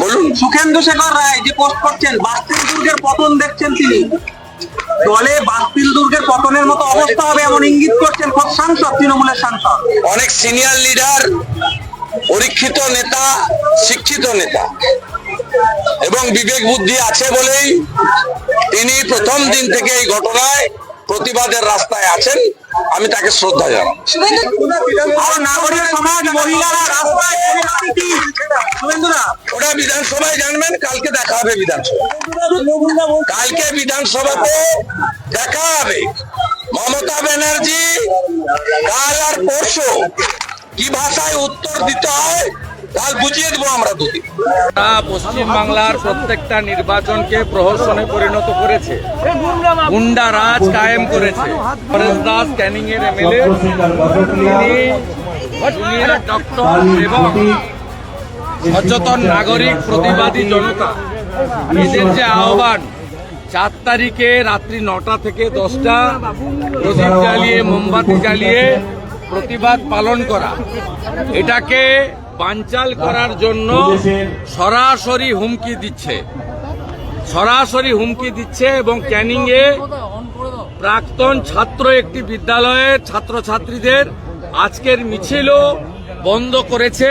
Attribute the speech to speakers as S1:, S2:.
S1: বলুন
S2: সুখেন্দু শেখর রায় যে পোস্ট করছেন বাস্তিল দুর্গের পতন দেখছেন তিনি। দলে বাস্তিল দুর্গের পতনের মতো অবস্থা হবে এমন ইঙ্গিত করছেন খোদ সাংসদ তৃণমূলের সাংসদ।
S1: অনেক সিনিয়র লিডার পরীক্ষিত নেতা শিক্ষিত নেতা। এবং বিবেক বুদ্ধি আছে বলেই তিনি প্রথম দিন থেকে এই ঘটনায় প্রতিবাদের রাস্তায় আছেন। আমি তাকে শ্রদ্ধা জানাই।
S2: নাগরিক সমাজ মহিলারা রাস্তায়
S1: ওটা বিধানসভায় জানবেন কালকে দেখা হবে বিধানসভা। কালকে বিধানসভাতে দেখা হবে মমতা ব্যানার্জি কাল আর পরশু কি ভাষায় উত্তর দিতে হয় কাল বুঝিয়ে দেবো আমরা দুদিন।
S3: তারা পশ্চিমবাংলার প্রত্যেকটা নির্বাচনকে প্রহসনে পরিণত করেছে। গুন্ডা রাজ কায়েম করেছে। পরেশ দাস ক্যানিং এর এমএলএ তিনি ডক্টর এবং সচেতন নাগরিক প্রতিবাদী জনতা। এদের যে আহ্বান চার তারিখে রাত্রি নটা থেকে দশটা, প্রদীপ জ্বালিয়ে, মোমবাতি জ্বালিয়ে প্রতিবাদ পালন করা। এটাকে বাঞ্চাল করার জন্য সরাসরি হুমকি দিচ্ছে। সরাসরি হুমকি দিচ্ছে এবং ক্যানিং এ প্রাক্তন ছাত্র একটি বিদ্যালয়ের ছাত্রছাত্রীদের আজকের মিছিলও বন্ধ করেছে।